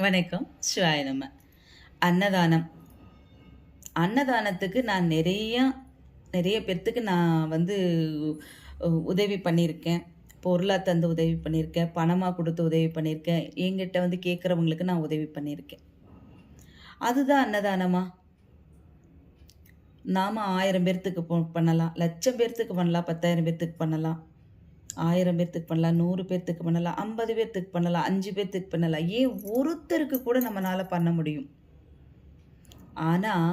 வணக்கம். சிவாய நம்ம அன்னதானம். அன்னதானத்துக்கு நான் நிறைய நிறைய பேர்த்துக்கு நான் வந்து உதவி பண்ணியிருக்கேன். பொருளாக தந்து உதவி பண்ணியிருக்கேன். பணமாக கொடுத்து உதவி பண்ணியிருக்கேன். என்கிட்ட வந்து கேட்குறவங்களுக்கு நான் உதவி பண்ணியிருக்கேன். அதுதான் அன்னதானமா? நாம் ஆயிரம் பேர்த்துக்கு போ- பண்ணலாம். லட்சம் பேர்த்துக்கு பண்ணலாம். பத்தாயிரம் பேர்த்துக்கு பண்ணலாம். ஆயிரம் பேர்த்துக்கு பண்ணலாம் நூறு பேர்த்துக்கு பண்ணலாம் ஐம்பது பேர்த்துக்கு பண்ணலாம் அஞ்சு பேர்த்துக்கு பண்ணலாம். ஏன் ஒருத்தருக்கு கூட நம்மளால பண்ண முடியும்? ஆனால்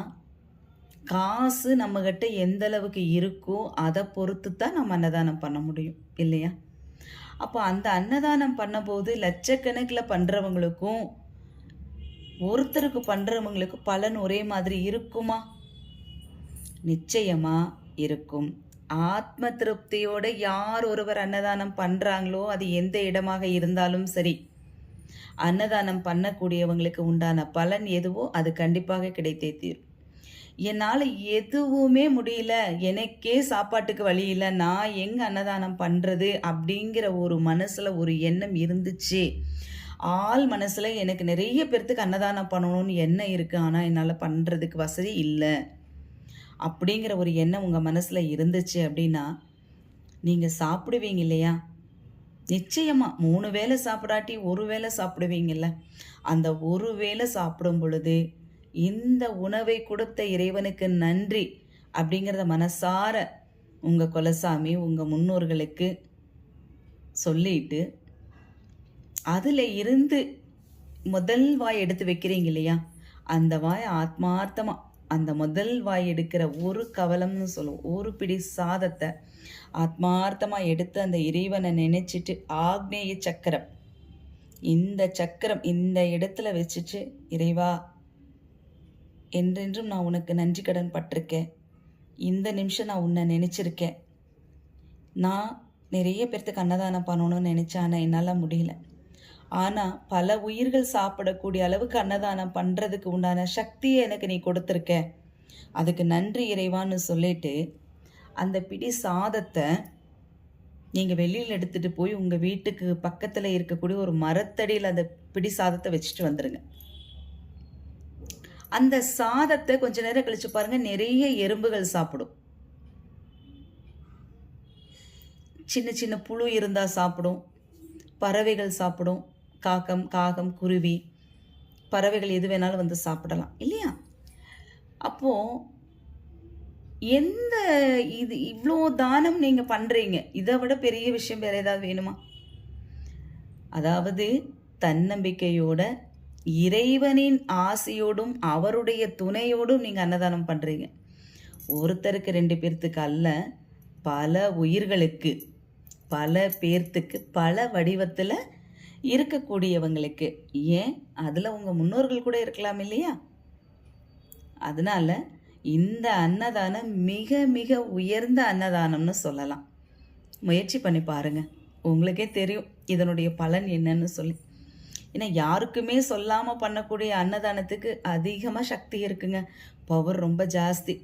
காசு நம்மக்கிட்ட எந்த அளவுக்கு இருக்கோ அதை பொறுத்து தான் நம்ம அன்னதானம் பண்ண முடியும் இல்லையா? அப்போ அந்த அன்னதானம் பண்ணும்போது லட்சக்கணக்கில் பண்ணுறவங்களுக்கும் ஒருத்தருக்கு பண்ணுறவங்களுக்கும் பலன் ஒரே மாதிரி இருக்குமா? நிச்சயமாக இருக்கும். ஆத்ம திருப்தியோடு யார் ஒருவர் அன்னதானம் பண்ணுறாங்களோ அது எந்த இடமாக இருந்தாலும் சரி அன்னதானம் பண்ணக்கூடியவங்களுக்கு உண்டான பலன் எதுவோ அது கண்டிப்பாக கிடைத்தே தீரும். என்னால் எதுவுமே முடியல எனக்கே சாப்பாட்டுக்கு வழி இல்லை நான் எங்கே அன்னதானம் பண்ணுறது அப்படிங்கிற ஒரு மனசில் ஒரு எண்ணம் இருந்துச்சு. ஆள் மனசில் எனக்கு நிறைய பேர்த்துக்கு அன்னதானம் பண்ணணும்னு எண்ணம் இருக்குது ஆனால் என்னால் பண்ணுறதுக்கு வசதி இல்லை. அப்படிங்கிற ஒரு எண்ணம் உங்கள் மனசில் இருந்துச்சு அப்படின்னா நீங்கள் சாப்பிடுவீங்க இல்லையா? நிச்சயமாக மூணு வேளை சாப்பிடாட்டி ஒரு வேளை சாப்பிடுவீங்கல்ல. அந்த ஒரு வேளை சாப்பிடும் பொழுது இந்த உணவை கொடுத்த இறைவனுக்கு நன்றி அப்படிங்கிறத மனசார உங்கள் குலசாமி உங்கள் முன்னோர்களுக்கு சொல்லிட்டு அதில் இருந்து முதல் வாய் எடுத்து வைக்கிறீங்க இல்லையா? அந்த வாய் ஆத்மார்த்தமாக அந்த முதல் வாய் எடுக்கிற ஒரு கவலம்னு சொல்லுவோம். ஒரு பிடி சாதத்தை ஆத்மார்த்தமாக எடுத்து அந்த இறைவனை நினைச்சிட்டு ஆக்னேய சக்கரம். இந்த சக்கரம் இந்த இடத்துல வச்சுட்டு இறைவா என்றென்றும் நான் உனக்கு நன்றி கடன் பட்டிருக்கேன். இந்த நிமிஷம் நான் உன்னை நினச்சிருக்கேன். நான் நிறைய பேர்த்துக்கு அன்னதானம் பண்ணணும்னு நினச்சேன் ஆனால் என்னால் முடியல. ஆனால் பல உயிர்கள் சாப்பிடக்கூடிய அளவுக்கு அன்னதானம் பண்ணுறதுக்கு உண்டான சக்தியை எனக்கு நீ கொடுத்துருக்க. அதுக்கு நன்றி இறைவான்னு சொல்லிட்டு அந்த பிடி சாதத்தை நீங்கள் வெளியில் எடுத்துகிட்டு போய் உங்கள் வீட்டுக்கு பக்கத்தில் இருக்கக்கூடிய ஒரு மரத்தடியில் அந்த பிடி சாதத்தை வச்சுட்டு வந்துடுங்க அந்த சாதத்தை கொஞ்ச நேரம் கழிச்சு பாருங்க நிறைய எறும்புகள் சாப்பிடும். சின்ன சின்ன புழு இருந்தால் சாப்பிடும் பறவைகள் சாப்பிடும் காக்கம் காகம் குருவி பறவைகள் எது வேணாலும் வந்து சாப்பிடலாம் இல்லையா? அப்போ எந்த இது இவ்வளோ தானம் நீங்கள் பண்ணுறீங்க இதை விட பெரிய விஷயம் வேற ஏதாவது வேணுமா? அதாவது தன்னம்பிக்கையோட இறைவனின் ஆசையோடும் அவருடைய துணையோடும் நீங்கள் அன்னதானம் பண்ணுறீங்க ஒருத்தருக்கு ரெண்டு பேர்த்துக்கு அல்ல பல உயிர்களுக்கு பல பேர்த்துக்கு பல வடிவத்தில் இருக்கக்கூடியவங்களுக்கு. ஏன்? அதில் உங்கள் முன்னோர்கள் கூட இருக்கலாம் இல்லையா? அதனால இந்த அன்னதானம் மிக மிக உயர்ந்த அன்னதானம்னு சொல்லலாம். முயற்சி பண்ணி பாருங்க. உங்களுக்கே தெரியும் இதனுடைய பலன் என்னன்னு சொல்லி. ஏன்னா யாருக்குமே சொல்லாமல் பண்ணக்கூடிய அன்னதானத்துக்கு அதிகமாக சக்தி இருக்குங்க. பவர் ரொம்ப ஜாஸ்தி.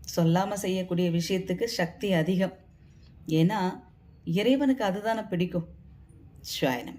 சொல்லாமல் செய்யக்கூடிய விஷயத்துக்கு சக்தி அதிகம். ஏன்னா இறைவனுக்கு அதுதானே பிடிக்கும். ശ്വാനം.